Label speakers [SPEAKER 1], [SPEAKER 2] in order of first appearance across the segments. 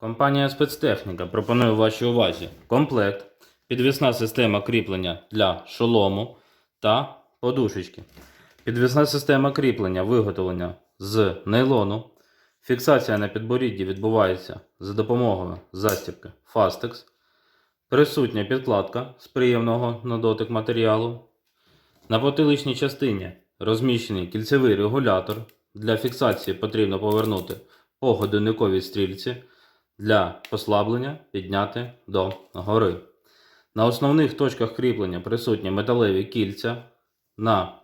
[SPEAKER 1] Компанія спецтехніка пропонує вашій увазі комплект, підвісна система кріплення для шолому та подушечки. Підвісна система кріплення виготовлення з нейлону. Фіксація на підборідді відбувається за допомогою застібки Fastex. Присутня підкладка з приємного на дотик матеріалу. На потиличній частині розміщений кільцевий регулятор. Для фіксації потрібно повернути по годинниковій стрільці для послаблення підняти до гори. На основних точках кріплення присутні металеві кільця, на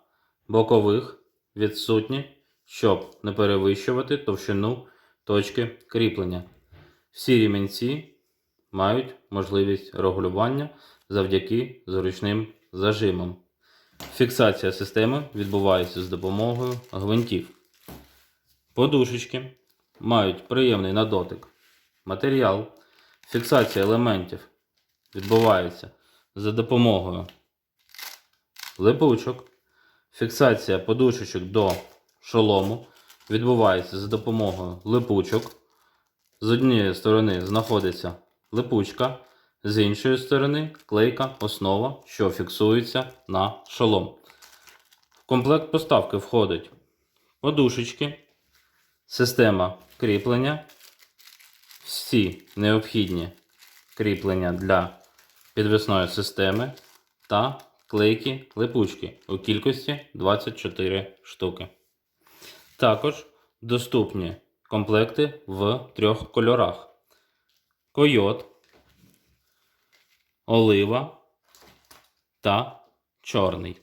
[SPEAKER 1] бокових відсутні, щоб не перевищувати товщину точки кріплення. Всі рівенці мають можливість регулювання завдяки зручним зажимам. Фіксація системи відбувається з допомогою гвинтів. Подушечки мають приємний на дотик матеріал. Фіксація елементів відбувається за допомогою липучок. Фіксація подушечок до шолому відбувається за допомогою липучок. З однієї сторони знаходиться липучка, з іншої сторони клейка основа, що фіксується на шолом. В комплект поставки входить подушечки, система кріплення, всі необхідні кріплення для підвісної системи та клейкі липучки у кількості 24 штуки. Також доступні комплекти в трьох кольорах: койот, олива та чорний.